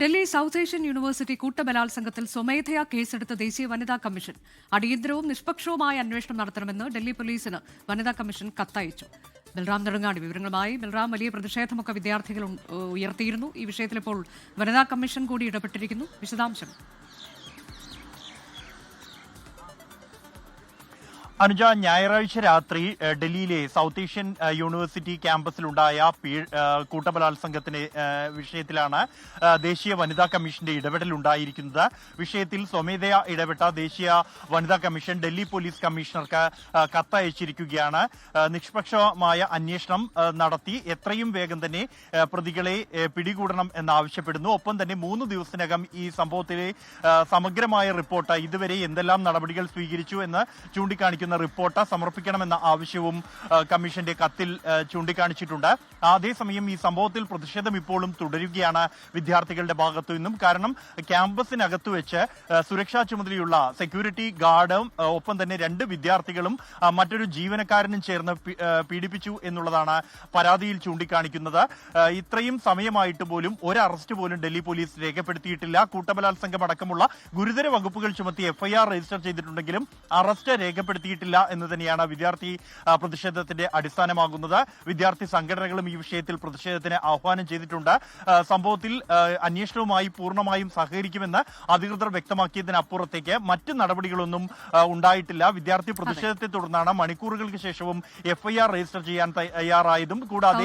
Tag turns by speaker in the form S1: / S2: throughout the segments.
S1: Delhi South Asian University കൂട്ടബലാത്സംഗത്തിൽ സ്വമേധയാ കേസെടുത്ത ദേശീയ വനിതാ കമ്മീഷൻ. അടിയന്തരവും നിഷ്പക്ഷവുമായ അന്വേഷണം നടത്തണമെന്ന് ഡൽഹി പോലീസിന് വനിതാ കമ്മീഷൻ കത്തയച്ചു. ബൽറാം നെടുങ്ങാടി വിവരങ്ങളുമായി ബൽറാം വലിയ പ്രതിഷേധമൊക്കെ വിദ്യാർത്ഥികൾ ഉയർത്തിയിരുന്നു. ഈ വിഷയത്തിൽ ഇപ്പോൾ വനിതാ കമ്മീഷൻ കൂടി ഇടപെട്ടിരിക്കുന്നു. വിശദാംശം
S2: അനുജ ഞായറാഴ്ച രാത്രി ഡൽഹിയിലെ സൗത്ത് ഏഷ്യൻ യൂണിവേഴ്സിറ്റി ക്യാമ്പസിലുണ്ടായ കൂട്ടബലാത്സംഗത്തിന്റെ വിഷയത്തിലാണ് ദേശീയ വനിതാ കമ്മീഷന്റെ ഇടപെടൽ ഉണ്ടായിരിക്കുന്നത് വിഷയത്തിൽ സ്വമേധയാ ഇടപെട്ട ദേശീയ വനിതാ കമ്മീഷൻ ഡൽഹി പോലീസ് കമ്മീഷണർക്ക് കത്തയച്ചിരിക്കുകയാണ്. നിഷ്പക്ഷമായ അന്വേഷണം നടത്തി എത്രയും വേഗം തന്നെ പ്രതികളെ പിടികൂടണം എന്നാവശ്യപ്പെടുന്നു. ഒപ്പം തന്നെ മൂന്ന് ദിവസത്തിനകം ഈ സംഭവത്തിലെ സമഗ്രമായ റിപ്പോർട്ട് ഇതുവരെ എന്തെല്ലാം നടപടികൾ സ്വീകരിച്ചു എന്ന് ചൂണ്ടിക്കാണിക്കുന്ന റിപ്പോർട്ട് സമർപ്പിക്കണമെന്ന ആവശ്യവും കമ്മീഷന്റെ കത്തിൽ ചൂണ്ടിക്കാണിച്ചിട്ടുണ്ട്. അതേസമയം ഈ സംഭവത്തിൽ പ്രതിഷേധം ഇപ്പോഴും തുടരുകയാണ് വിദ്യാർത്ഥികളുടെ ഭാഗത്തു നിന്നും. കാരണം ക്യാമ്പസിനകത്ത് വെച്ച് സുരക്ഷാ ചുമതലയുള്ള സെക്യൂരിറ്റി ഗാർഡും ഒപ്പം തന്നെ രണ്ട് വിദ്യാർത്ഥികളും മറ്റൊരു ജീവനക്കാരനും ചേർന്ന് പീഡിപ്പിച്ചു എന്നുള്ളതാണ് പരാതിയിൽ ചൂണ്ടിക്കാണിക്കുന്നത്. ഇത്രയും സമയമായിട്ട് പോലും ഒരു അറസ്റ്റ് പോലും ഡൽഹി പോലീസ് രേഖപ്പെടുത്തിയിട്ടില്ല. കൂട്ടബലാത്സംഗം അടക്കമുള്ള ഗുരുതര വകുപ്പുകൾ ചുമത്തി എഫ്ഐആർ രജിസ്റ്റർ ചെയ്തിട്ടുണ്ടെങ്കിലും അറസ്റ്റ് രേഖപ്പെടുത്തിയിട്ടില്ല എന്ന് തന്നെയാണ് വിദ്യാർത്ഥി പ്രതിഷേധത്തിന്റെ അടിസ്ഥാനമാകുന്നത്. വിദ്യാർത്ഥി സംഘടനകളും ഈ വിഷയത്തിൽ പ്രതിഷേധത്തിന് ആഹ്വാനം ചെയ്തിട്ടുണ്ട്. സംഭവത്തിൽ അന്വേഷണവുമായി പൂർണമായും സഹകരിക്കുമെന്ന് അധികൃതർ വ്യക്തമാക്കിയതിനപ്പുറത്തേക്ക് മറ്റ് നടപടികളൊന്നും ഉണ്ടായിട്ടില്ല. വിദ്യാർത്ഥി പ്രതിഷേധത്തെ തുടർന്നാണ് മണിക്കൂറുകൾക്ക് ശേഷവും എഫ്ഐആർ രജിസ്റ്റർ ചെയ്യാൻ തയ്യാറായതും. കൂടാതെ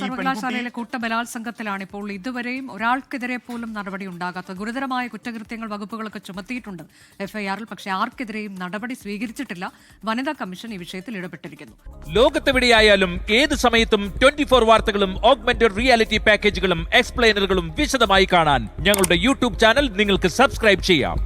S1: സർവകലാശാലയിലെ കൂട്ടബലാത്സംഗത്തിലാണ് ഇപ്പോൾ ഇതുവരെയും ഒരാൾക്കെതിരെ പോലും നടപടി ഉണ്ടാകാത്തത്. ഗുരുതരമായ കുറ്റകൃത്യങ്ങൾ വകുപ്പുകളൊക്കെ ചുമത്തിയിട്ടുണ്ട് എഫ്ഐആറിൽ. പക്ഷേ ആർക്കെതിരെയും നടപടി സ്വീകരിച്ചിട്ടില്ല. വനിതാ കമ്മീഷൻ ഈ വിഷയത്തിൽ ഇടപെട്ടിരിക്കുന്നു.
S3: ലോകത്തെവിടെയായാലും ഏത് സമയത്തും ട്വന്റി ഫോർ വാർത്തകളും ഓഗ്മെന്റഡ് റിയാലിറ്റി പാക്കേജുകളും എക്സ്പ്ലെയിനറുകളും വിശദമായി കാണാൻ ഞങ്ങളുടെ യൂട്യൂബ് ചാനൽ നിങ്ങൾക്ക് സബ്സ്ക്രൈബ് ചെയ്യാം.